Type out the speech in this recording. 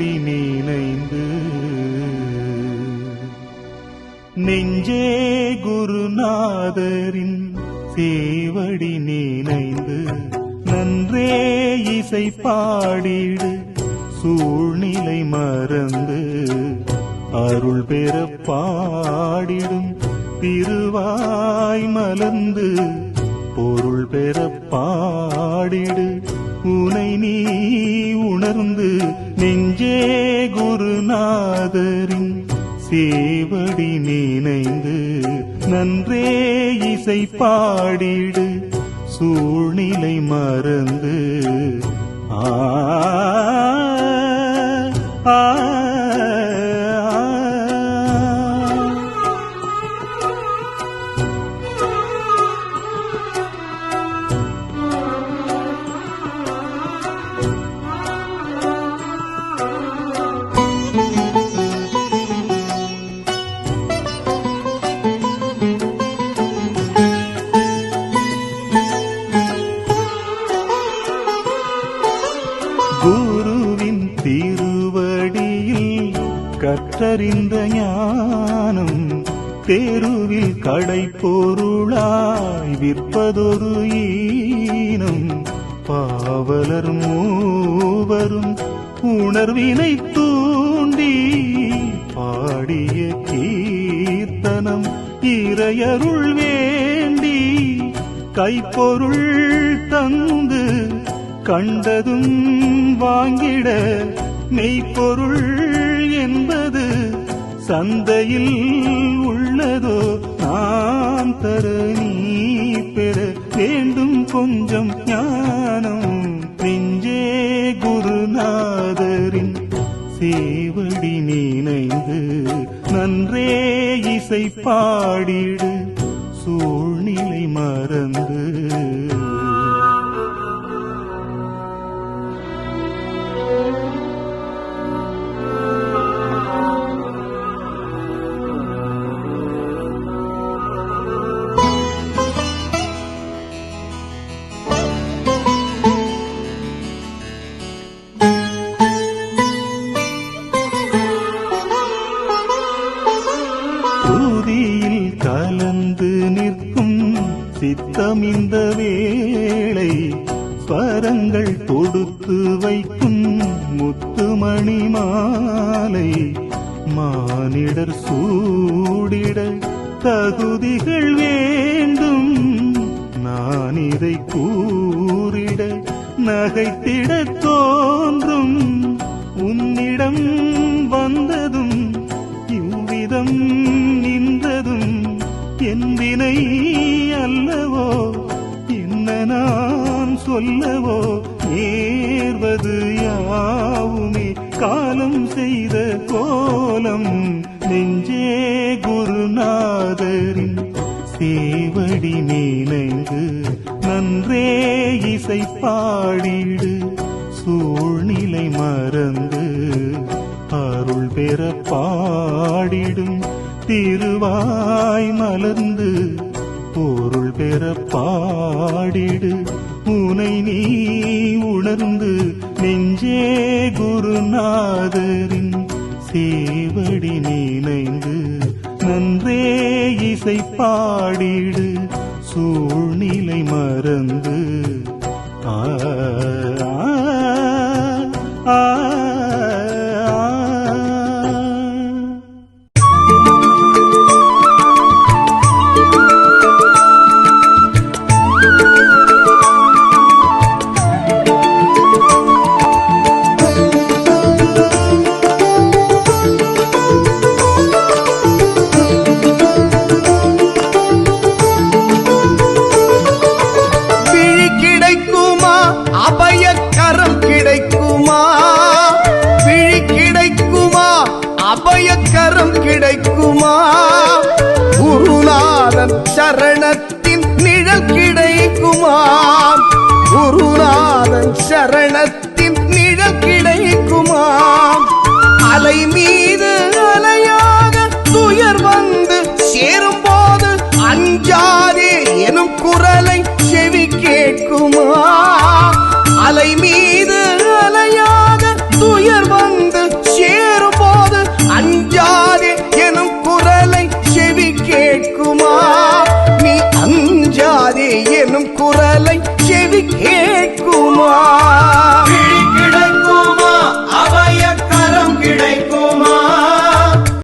சேவடி நினைந்து நெஞ்சே குருநாதரின் சேவடி நினைந்து நன்றே இசை பாடிடு சூழ்நிலை மறந்து. அருள் பெற பாடிடும் திருவாய் மலர்ந்து. பொருள் பெற பாடிடு உனை நீ உணர்ந்து. நெஞ்சே குருநாதரின் சேவடி நினைந்து நன்றே இசை பாடிடு சூழ்நிலை மறந்து ஆ குருவின் திருவடியில் கற்றறிந்த ஞானம் தேருவில் கடை பொருளாய் விற்பதொரு ஈனம். பாவலர் மூவரும் உணர்வினை தூண்டி பாடிய கீர்த்தனம் இறையருள் வேண்டி கைப்பொருள் தந்து கண்டதும் வாங்கிட மெய்ப்பொருள் என்பது சந்தையில் உள்ளதோ நான் தர நீ பெற வேண்டும் கொஞ்சம் ஞானம். நெஞ்சே குருநாதரின் சேவடி நினைந்து நன்றே இசை பாடிடு. சூழ்நிலை மறந்து பூதியில் கலந்து நிற்கும் சித்தம் இந்த வேளை பரங்கள் தொடுத்து வைக்கும் முத்துமணி மாலை மானிடர் சூடிட தகுதிகள் வேண்டும். நான் இதை கூறிட நகைத்திட தோன்றும். உன்னிடம் என்பினை அல்லவோ? என்ன நான் சொல்லவோ? நேர்வது யாவுமே? காலம் செய்த கோலம் நெஞ்சே குருநாதரின் சேவடி நினைந்து நன்றே இசை பாடிடு. சூழ்நிலை மறந்து அருள் பெற பாடிடும். திருவாய் மலர்ந்து பொருள் பெற பாடிடு. உனை நீ உணர்ந்து நெஞ்சே குருநாதரின் சேவடி நினைந்து நன்றே இசை பாடிடு. சூழ்நிலை மறந்து நிழல் கிடைக்குமா குருநாதன் சரணத்தின் நிழல் கிடைக்குமா அலை மீ branco.